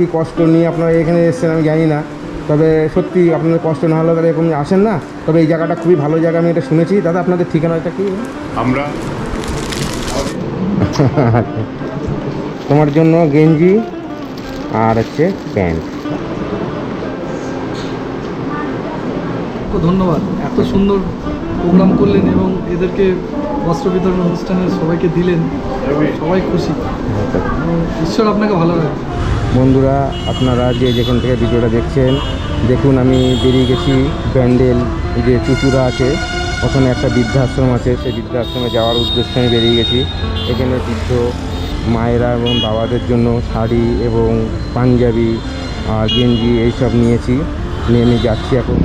কী কষ্ট নিয়ে আপনারা এখানে এসেছেন আমি জানি না। তবে সত্যি আপনাদের কষ্ট না হলে তাহলে এরকম আসেন না। তবে এই জায়গাটা খুবই ভালো জায়গা আমি এটা শুনেছি। দাদা আপনাদের ঠিকানাটা কি? আমরা তোমার জন্য গেঞ্জি আর হচ্ছে প্যান্ট। ধন্যবাদ। এত সুন্দর প্রোগ্রাম করলেন এবং এদেরকে বস্ত্র বিতরণ অনুষ্ঠানে সবাইকে দিলেন। সবাই খুশি। ঈশ্বর আপনাকে ভালো রাখবে বন্ধুরা, আপনারা যে যেখান থেকে ভিডিওটা দেখছেন, দেখুন আমি বেরিয়ে গেছি ব্যান্ডেল যে চুচুরা আছে, ওখানে একটা বৃদ্ধাশ্রম আছে, সেই বৃদ্ধাশ্রমে যাওয়ার উদ্দেশ্যে আমি বেরিয়ে গেছি। এখানে বৃদ্ধ মায়েরা এবং বাবাদের জন্য শাড়ি এবং পাঞ্জাবি আর গেঞ্জি এইসব নিয়েছি, নিয়ে আমি যাচ্ছি এখন।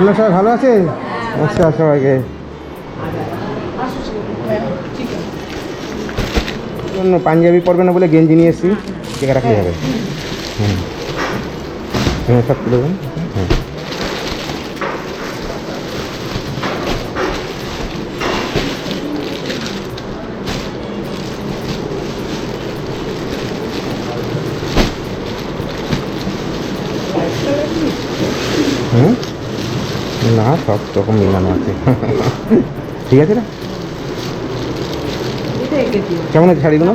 আপনার সবাই ভালো আছে আচ্ছা সবাইকে। পাঞ্জাবি পরবে না বলে গেঞ্জি নিয়ে এসছি। টিকা রাখলে হবে। হুম। হ্যাঁ সব তুলে দেবেন হ্যাঁ হুম না সব রকম মিলানো আছে ঠিক আছে না? কেমন আছে শাড়িগুলো?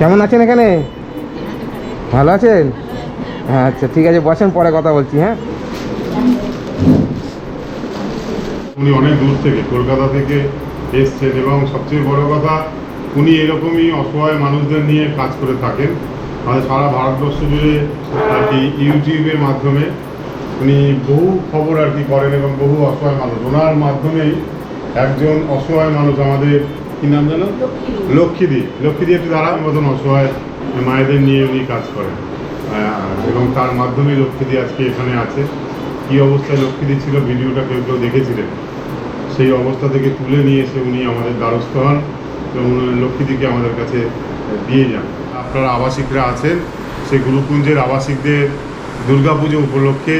কেমন আছেন এখানে? ভালো আছেন? আচ্ছা ঠিক আছে, বসেন, পরে কথা বলছি হ্যাঁ? উনি অনেক দূর থেকে, কলকাতা থেকে এসছেন এবং সবচেয়ে বড় কথা, উনি এরকমই অসহায় মানুষদের নিয়ে কাজ করে থাকেন। আমাদের সারা ভারতবর্ষ জুড়ে আর কি, ইউটিউবের মাধ্যমে উনি বহু খবর আর কি করেন এবং বহু অসহায় মানুষ। ওনার মাধ্যমেই একজন অসহায় মানুষ আমাদের কি নাম জানো লক্ষ্মীদি লক্ষ্মীদি একটু দাঁড়ান মতন অসহায় মায়েদের নিয়ে উনি কাজ করেন। এবং তার মাধ্যমে লক্ষ্মীদি আজকে এখানে আছে। কি অবস্থায় লক্ষ্মীদি ছিল ভিডিওটা কেউ কেউ দেখেছিলেন? সেই অবস্থা থেকে তুলে নিয়ে এসে উনি আমাদের দ্বারস্থ হন এবং লক্ষ্মীদিকে আমাদের কাছে দিয়ে যান। আপনারা আবাসিকরা আছেন সেই গুরুকুঞ্জের আবাসিকদের দুর্গাপুজো উপলক্ষে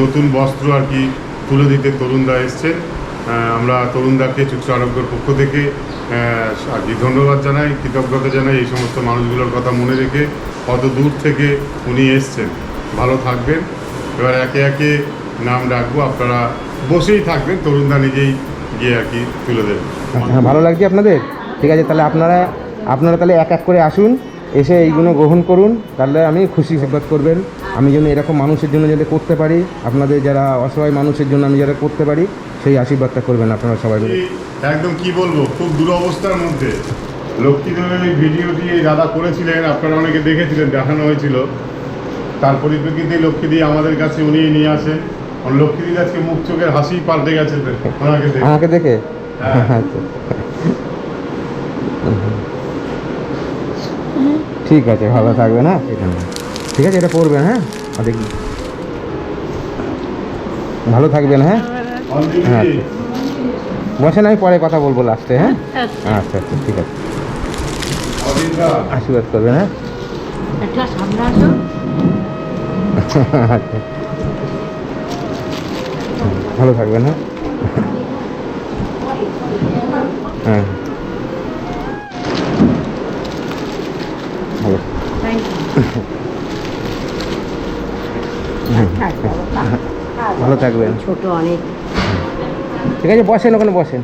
নতুন বস্ত্র আর কি তুলে দিতে তরুণদা এসছেন আমরা তরুণদাকে চুক্তি আরোগ্যের পক্ষ থেকে আর কি ধন্যবাদ জানাই, কৃতজ্ঞতা জানাই এই সমস্ত মানুষগুলোর কথা মনে রেখে কত দূর থেকে উনি এসছেন। ভালো থাকবেন। এবার একে একে নাম ডাকবো আপনারা বসেই থাকবেন, তরুণদা নিজেই গিয়ে আর কি তুলে দেবেন। হ্যাঁ ভালো লাগছে আপনাদের? ঠিক আছে, তাহলে আপনারা আপনারা তাহলে এক এক করে আসুন। এসে এইগুলো গ্রহণ করুন তাহলে আমি খুশি আশীর্বাদ করবেন। আমি যেন এরকম মানুষের জন্য যাতে করতে পারি আপনাদের যারা অসহায় মানুষের জন্য আমি যারা করতে পারি সেই আশীর্বাদটা করবেন আপনারা সবাই মিলে। একদম কি বলব খুব দুরবস্থার মধ্যে। লক্ষ্মীদেবের এই ভিডিওটি এই দাদা করেছিলেন আপনারা অনেকে দেখেছিলেন দেখানো হয়েছিল। তার পরিপ্রেক্ষিতে লক্ষ্মীদি আমাদের কাছে উনি নিয়ে আসেন। আর লক্ষ্মীদির আজকে মুখ চোখের হাসি পাল্টে গেছে ওনাকে দেখে। আমাকে দেখে? হ্যাঁ। ঠিক আছে ভালো থাকবেন হ্যাঁ? এটা ঠিক আছে এটা পড়বেন হ্যাঁ? দেখি ভালো থাকবেন হ্যাঁ? হ্যাঁ, বসেন আমি পরে কথা বলব লাস্টে হ্যাঁ? আচ্ছা আচ্ছা। আচ্ছা ঠিক আছে। আশীর্বাদ করবেন হ্যাঁ? আচ্ছা। ভালো থাকবেন হ্যাঁ? হ্যাঁ। ভালো থাকবেন। ছোট অনেক। ঠিক আছে বসেন ওখানে বসেন।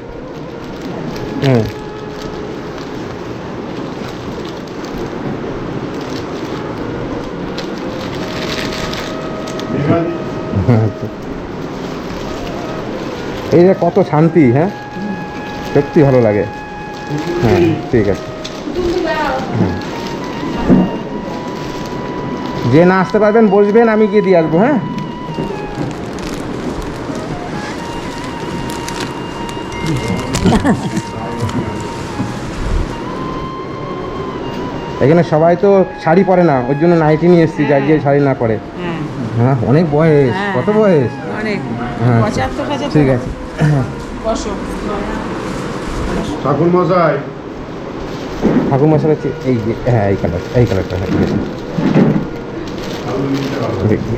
হুম। এই যে কত শান্তি হ্যাঁ? সত্যি ভালো লাগে। হ্যাঁ ঠিক আছে। যে না আসতে পারবেন বসবেন আমি গিয়ে দিয়ে আসব হ্যাঁ? এখানে সবাই তো শাড়ি পরে না ওর জন্য নাইটি নিয়ে এসেছি যার যে শাড়ি না পরে। হ্যাঁ অনেক বয়স হ্যাঁ। কত বয়স? অনেক। হ্যাঁ ঠিক। আছে। ঠাকুর মশাই ঠাকুর মশাই হচ্ছে এই যে হ্যাঁ এই কালার এই কালারটা হ্যাঁ দেখি।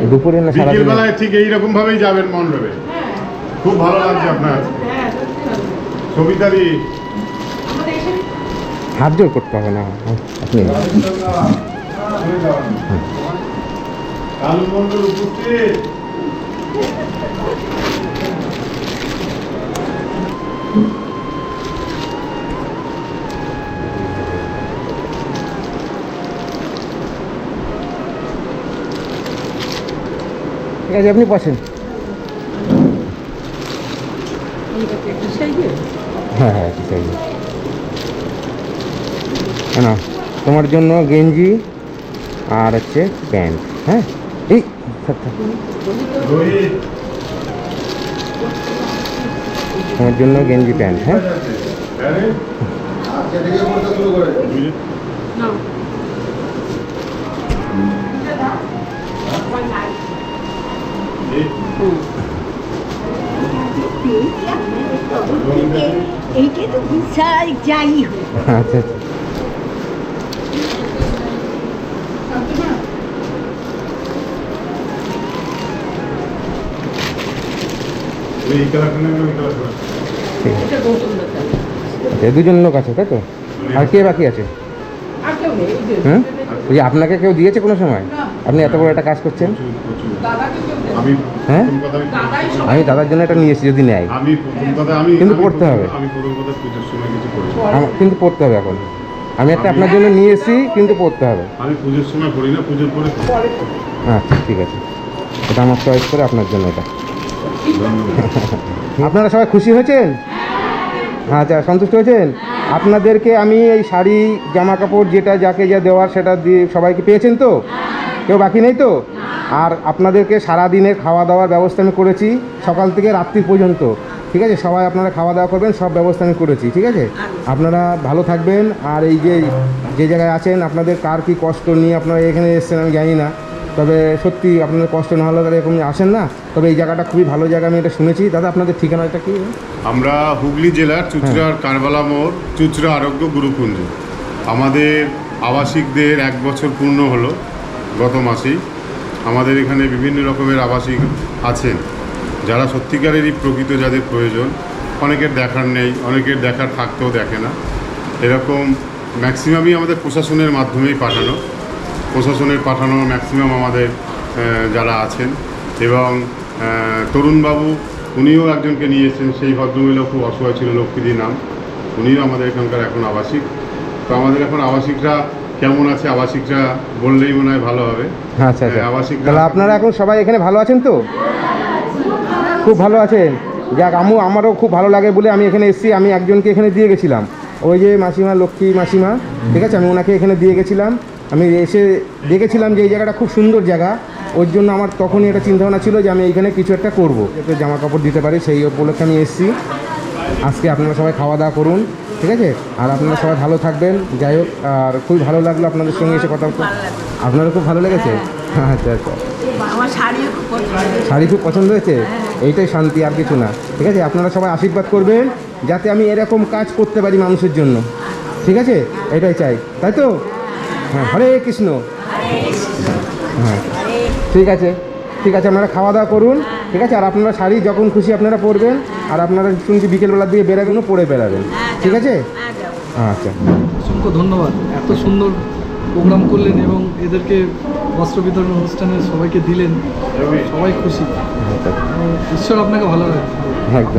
না দুপুরে সারাদিন? বেলায় ঠিক এইরকম ভাবেই যাবেন মণ্ডপে। খুব ভালো লাগছে আপনার। সবিতাদি হাত জোর করতে হবে না। আপনি কালু মণ্ডল উপস্থিত। ঠিক আছে আপনি বসেন। হ্যাঁ হ্যাঁ ঠিক আছে না তোমার জন্য গেঞ্জি আর হচ্ছে প্যান্ট হ্যাঁ? এই তোমার জন্য গেঞ্জি প্যান্ট হ্যাঁ? এইটা তো বিশাল যাই হোক আচ্ছা এই দুজন লোক আছে তাই তো? আর কে বাকি আছে? হ্যাঁ আপনাকে কেউ দিয়েছে কোনো সময়? আপনি এত বড় একটা কাজ করছেন? হ্যাঁ? আমি- আমি দাদার জন্য এটা নিয়ে এসেছি যদি নেয়। আমি প্রথম কথা আমি কিন্তু পড়তে হবে। আমি প্রথম কথা পুজোর সময় কিছু করি আমার কিন্তু পড়তে হবে এখন। আমি একটা আপনার জন্য নিয়ে এসেছি কিন্তু পড়তে হবে। আমি পুজোর সময় করি না পুজোর পরে আচ্ছা ঠিক আছে। এটা আমার চয়েস করে আপনার জন্য এটা। আপনারা সবাই খুশি হয়েছেন? আচ্ছা সন্তুষ্ট হয়েছেন? আপনাদেরকে আমি এই শাড়ি জামা কাপড় যেটা যাকে যা দেওয়ার সেটা দিয়ে সবাইকে পেয়েছেন তো? কেউ বাকি নেই তো? আর আপনাদেরকে সারা দিনের খাওয়া দাওয়ার ব্যবস্থা আমি করেছি সকাল থেকে রাত্রি পর্যন্ত। ঠিক আছে? সবাই আপনারা খাওয়া দাওয়া করবেন সব ব্যবস্থা আমি করেছি ঠিক আছে? আপনারা ভালো থাকবেন। আর এই যে যে জায়গায় আছেন আপনাদের কার কি কষ্ট নিয়ে আপনারা এখানে এসেছেন আমি জানি না। তবে সত্যি আপনাদের কষ্ট না হলে তাহলে এরকম আসেন না। তবে এই জায়গাটা খুবই ভালো জায়গা আমি এটা শুনেছি। দাদা আপনাদের ঠিকানাটা কি? আমরা হুগলি জেলার চুচড়ার কারবালা মোড় চুচড়া আরোগ্য গুরুকুঞ্জ। আমাদের আবাসিকদের এক বছর পূর্ণ হলো। গত মাসেই আমাদের এখানে বিভিন্ন রকমের আবাসিক আছেন। যারা সত্যিকারেরই প্রকৃত যাদের প্রয়োজন, অনেকের দেখার নেই, অনেকের দেখার থাকতেও দেখে না। এরকম ম্যাক্সিমামই আমাদের প্রশাসনের মাধ্যমেই পাঠানো। প্রশাসনের পাঠানো ম্যাক্সিমাম আমাদের যারা আছেন এবং তরুণবাবু উনিও একজনকে নিয়ে এসেছেন সেই ভদ্রমহিলা খুব অসহায় ছিল লক্ষ্মীদি নাম। উনিও আমাদের এখানকার এখন আবাসিক। তো আমাদের এখন আবাসিকরা কেমন আছে আবাসিকরা বললেই মনে হয় ভালো হবে। আচ্ছা আচ্ছা। হ্যাঁ, আবাসিকরা- তাহলে আপনারা এখন সবাই এখানে ভালো আছেন তো? খুব ভালো আছেন। যাক আমু আমারও খুব ভালো লাগে বলে আমি এখানে এসেছি। আমি একজনকে এখানে দিয়ে গেছিলাম। ওই যে মাসিমা লক্ষ্মী মাসিমা ঠিক আছে? আমি ওনাকে এখানে দিয়ে গেছিলাম। আমি এসে দেখেছিলাম যে এই জায়গাটা খুব সুন্দর জায়গা। ওর জন্য আমার তখনই একটা চিন্তাভাবনা ছিল যে আমি এইখানে কিছু একটা করব। যাতে জামা কাপড় দিতে পারি সেই উপলক্ষে আমি এসেছি। আজকে আপনারা সবাই খাওয়া দাওয়া করুন। ঠিক আছে? আর আপনারা সবাই ভালো থাকবেন। যাই হোক আর খুবই ভালো লাগল আপনাদের সঙ্গে এসে কথা বলতে। আপনারও খুব ভালো লেগেছে? আচ্ছা আচ্ছা। হয়েছে। শাড়ি খুব পছন্দ হয়েছে? এইটাই শান্তি আর কিছু না। ঠিক আছে? আপনারা সবাই আশীর্বাদ করবেন যাতে আমি এরকম কাজ করতে পারি মানুষের জন্য। ঠিক আছে? এটাই চাই। তাই তো? হ্যাঁ হরে কৃষ্ণ। হ্যাঁ। ঠিক আছে। ঠিক আছে আপনারা খাওয়া দাওয়া করুন। ঠিক আছে? আর আপনারা শাড়ি যখন খুশি আপনারা পরবেন আর আপনারা শুনছি বিকেলবেলার দিকে বেরাবেনও পরে বেরাবেন। ঠিক আছে? আচ্ছা। অসংখ্য ধন্যবাদ। এত সুন্দর প্রোগ্রাম করলেন এবং এদেরকে বস্ত্র বিতরণ অনুষ্ঠানে সবাইকে দিলেন। সবাই খুশি। আচ্ছা। ঈশ্বর আপনাকে ভালো রাখবে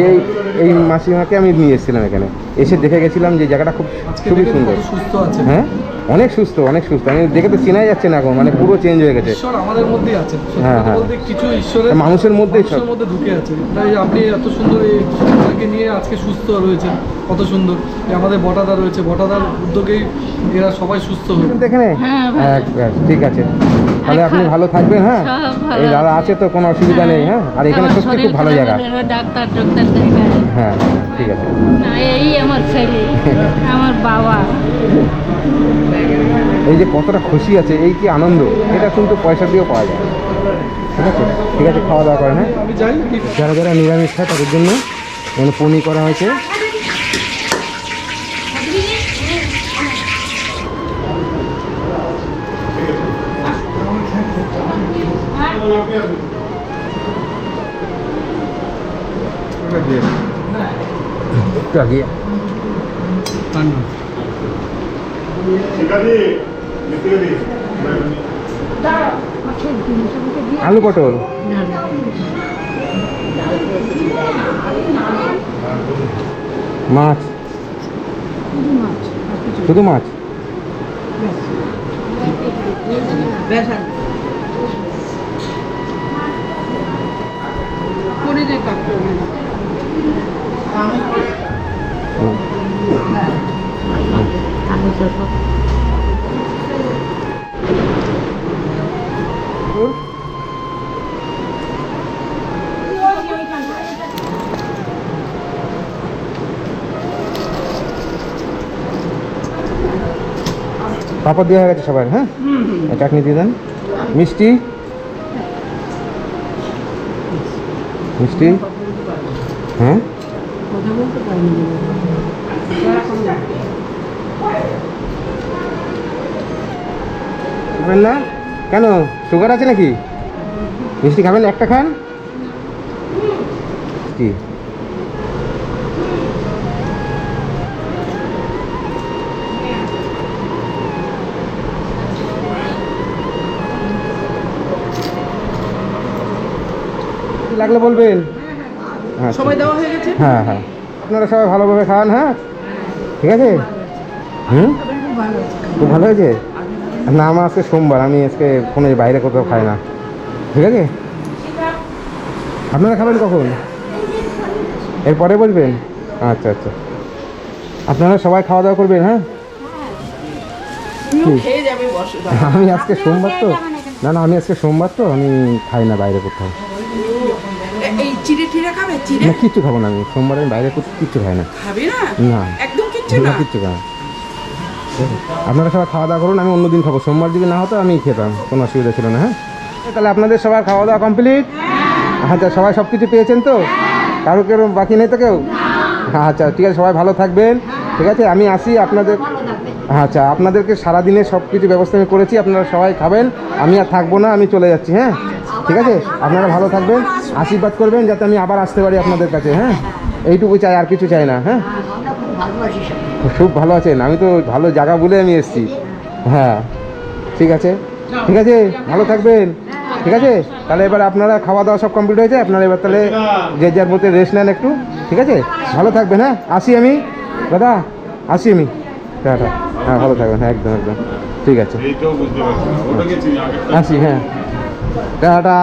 এই এই মাসিমাকে আমি নিয়ে এসেছিলাম এখানে। এসে দেখে গেছিলাম যে জায়গাটা খুব খুবই সুন্দর। সুস্থ আছে হ্যাঁ? অনেক সুস্থ অনেক সুস্থ। আমি দেখে তো চেনাই যাচ্ছে না এখন মানে পুরো চেঞ্জ হয়ে গেছে। ঈশ্বর আমাদের মধ্যেই আছে। হ্যাঁ, হ্যাঁ। বলতে কিছু ঈশ্বরের মানুষের মধ্যেই সব। মধ্যে ঢুকে আছে। তাই আপনি এত সুন্দর এই সন্তানকে নিয়ে আজকে সুস্থ রয়েছেন। কত সুন্দর। এই আমাদের বটাদা রয়েছে। বটাদার উদ্যোগেই এরা সবাই সুস্থ হবে এখানে হ্যাঁ, ভালো। ঠিক আছে। তাহলে আপনি ভালো থাকবেন হ্যাঁ? এই দাদা আছে তো কোনো অসুবিধা নেই হ্যাঁ? আর এখানে সত্যি খুব ভালো জায়গা। ডাক্তার ডাক্তার হ্যাঁ ঠিক আছে। এই আমার ছেলে আমার বাবা। এই যে কতটা খুশি আছে এই কি আনন্দ। এটা কিন্তু পয়সা দিয়েও পাওয়া যায়। ঠিক আছে? ঠিক আছে খাওয়া দাওয়া করেন হ্যাঁ? যারা যারা নিরামিষ খায় তাদের জন্য এখানে পনি করা হয়েছে। একটু আগে। আছে আলু পটল। মাছ। শুধু মাছ হুম। পাপড় দেওয়া হয়ে গেছে সবার হ্যাঁ? চাটনি দিয়ে দেন। মিষ্টি? মিষ্টি? হ্যাঁ? খাবেন না কেন? সুগার আছে নাকি? মিষ্টি খাবেন একটা খান? কি লাগলে বলবেন? আচ্ছা। সময় দেওয়া হয়ে গেছে? হ্যাঁ হ্যাঁ। আপনারা সবাই ভালোভাবে খান হ্যাঁ? ঠিক আছে? হুম? খুব ভালো হয়েছে? না আমার আজকে সোমবার আমি আজকে কোনো বাইরে কোথাও খাই না। ঠিক আছে? আপনারা খাবেন কখন? এরপরে বলবেন? আচ্ছা আচ্ছা। আপনারা সবাই খাওয়া দাওয়া করবেন হ্যাঁ? আমি আজকে সোমবার তো না না আমি আজকে সোমবার তো আমি খাই না বাইরে কোথাও। চিড়ে খাবে? চিড়ে না কিচ্ছু খাব না আমি। সোমবার আমি বাইরে কিচ্ছু খাই না। খাবে না? না। একদম কিচ্ছু না? কিচ্ছু খাই না। আপনারা সবাই খাওয়া দাওয়া করুন আমি অন্যদিন খাব। সোমবার যদি না হতো আমি খেতাম। কোনো অসুবিধা ছিল না হ্যাঁ? তাহলে আপনাদের সবার খাওয়া দাওয়া কমপ্লিট? আচ্ছা সবাই সব কিছু পেয়েছেন তো? কারও কেউ বাকি নেই তো কেউ? আচ্ছা ঠিক আছে সবাই ভালো থাকবেন। ঠিক আছে আমি আসি আপনাদের আচ্ছা আপনাদেরকে সারাদিনে সব কিছু ব্যবস্থা আমি করেছি আপনারা সবাই খাবেন। আমি আর থাকব না আমি চলে যাচ্ছি হ্যাঁ? ঠিক আছে? আপনারা ভালো থাকবেন আশীর্বাদ করবেন যাতে আমি আবার আসতে পারি আপনাদের কাছে হ্যাঁ? এইটুকু চাই আর কিছু চাই না হ্যাঁ? খুব ভালো আছেন আমি তো ভালো জায়গা বলে আমি এসেছি হ্যাঁ। ঠিক আছে? ঠিক আছে? ভালো থাকবেন ঠিক আছে? তাহলে এবার আপনারা খাওয়া দাওয়া সব কমপ্লিট হয়েছে আপনারা এবার তাহলে যে যার মধ্যে রেস্ট নেন একটু ঠিক আছে? ভালো থাকবেন হ্যাঁ? আসি আমি দাদা আসি আমি। টাটা। হ্যাঁ ভালো থাকবেন হ্যাঁ একদম একদম। ঠিক আছে। আসি হ্যাঁ। টাটা